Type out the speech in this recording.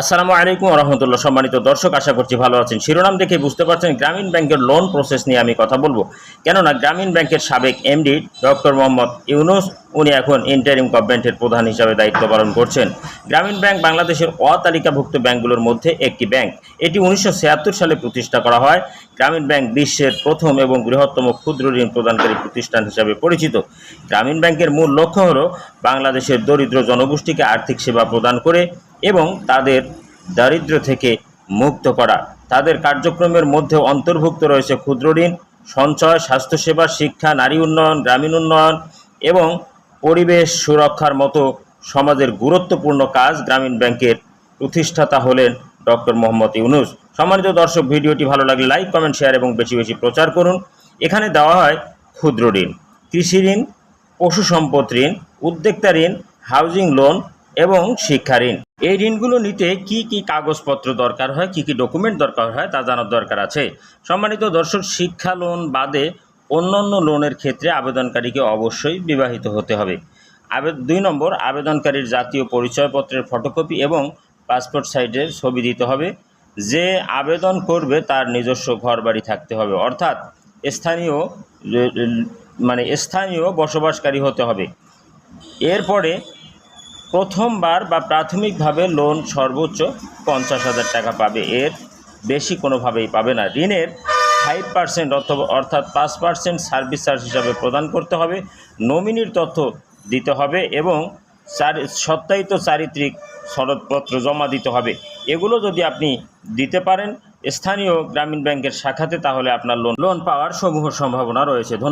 আসসালামু আলাইকুম রহমতুল্লাহ। সম্মানিত দর্শক, আশা করছি ভালো আছেন। শিরোনাম দেখে বুঝতে পারছেন, গ্রামীণ ব্যাংকের লোন প্রসেস নিয়ে আমি কথা বলব। কেননা, গ্রামীণ ব্যাংকের সাবেক এমডি ডক্টর মোহাম্মদ ইউনুস, উনি এখন ইন্টারিম গভর্নমেন্টের প্রধান হিসাবে দায়িত্ব পালন করছেন। গ্রামীণ ব্যাংক বাংলাদেশের অতালিকাভুক্ত ব্যাংকগুলোর মধ্যে একটি ব্যাংক। এটি উনিশশো ছিয়াত্তর সালে প্রতিষ্ঠা করা হয়। গ্রামীণ ব্যাংক বিশ্বের প্রথম এবং বৃহত্তম ক্ষুদ্র ঋণ প্রদানকারী প্রতিষ্ঠান হিসাবে পরিচিত। গ্রামীণ ব্যাংকের মূল লক্ষ্য হল বাংলাদেশের দরিদ্র জনগোষ্ঠীকে আর্থিক সেবা প্রদান করে এবং তাদের দারিদ্র্য থেকে মুক্ত করা। তাদের কার্যক্রমের মধ্যে অন্তর্ভুক্ত রয়েছে ক্ষুদ্র ঋণ, সঞ্চয়, স্বাস্থ্যসেবা, শিক্ষা, নারী উন্নয়ন, গ্রামীণ উন্নয়ন এবং পরিবেশ সুরক্ষার মতো সমাজের গুরুত্বপূর্ণ কাজ গ্রামীণ ব্যাংকের প্রতিষ্ঠাতা হলেন ডক্টর মোহাম্মদ ইউনুস। সম্মানিত দর্শক, ভিডিওটি ভালো লাগলে লাইক, কমেন্ট, শেয়ার এবং বেশি বেশি প্রচার করুন। এখানে দেওয়া হয় ক্ষুদ্র ঋণ, কৃষি ঋণ, পশু সম্পদ ঋণ, উদ্যোক্তা ঋণ, হাউজিং লোন এবং শিক্ষা ঋণ। এই ঋণগুলো নিতে কি কি কাগজপত্র দরকার হয়, কি কি ডকুমেন্ট দরকার হয় তা জানার দরকার আছে। সম্মানিত দর্শক, শিক্ষা লোন বাদে অন্যান্য লোনের ক্ষেত্রে আবেদনকারীকে অবশ্যই বিবাহিত হতে হবে। দুই নম্বর, আবেদনকারীর জাতীয় পরিচয়পত্রের ফটোকপি এবং পাসপোর্ট সাইজের ছবি দিতে হবে। যে আবেদন করবে তার নিজস্ব ঘরবাড়ি থাকতে হবে। অর্থাৎ স্থানীয় মানে স্থানীয় বসবাসকারী হতে হবে। এরপরে প্রথমবার বা প্রাথমিকভাবে লোন সর্বোচ্চ পঞ্চাশ হাজার টাকা পাবে। এর বেশি কোনোভাবেই পাবে না। ঋণের ফাইভ পার্সেন্ট অথবা অর্থাৎ পাঁচ পার্সেন্ট সার্ভিস চার্জ হিসাবে প্রদান করতে হবে। নমিনির তথ্য দিতে হবে এবং সত্যায়িত চারিত্রিক সনদপত্র জমা দিতে হবে। এগুলো যদি আপনি দিতে পারেন স্থানীয় গ্রামীণ ব্যাংকের শাখাতে, তাহলে আপনার লোন লোন পাওয়ার সমূহ সম্ভাবনা রয়েছে। ধন্যবাদ।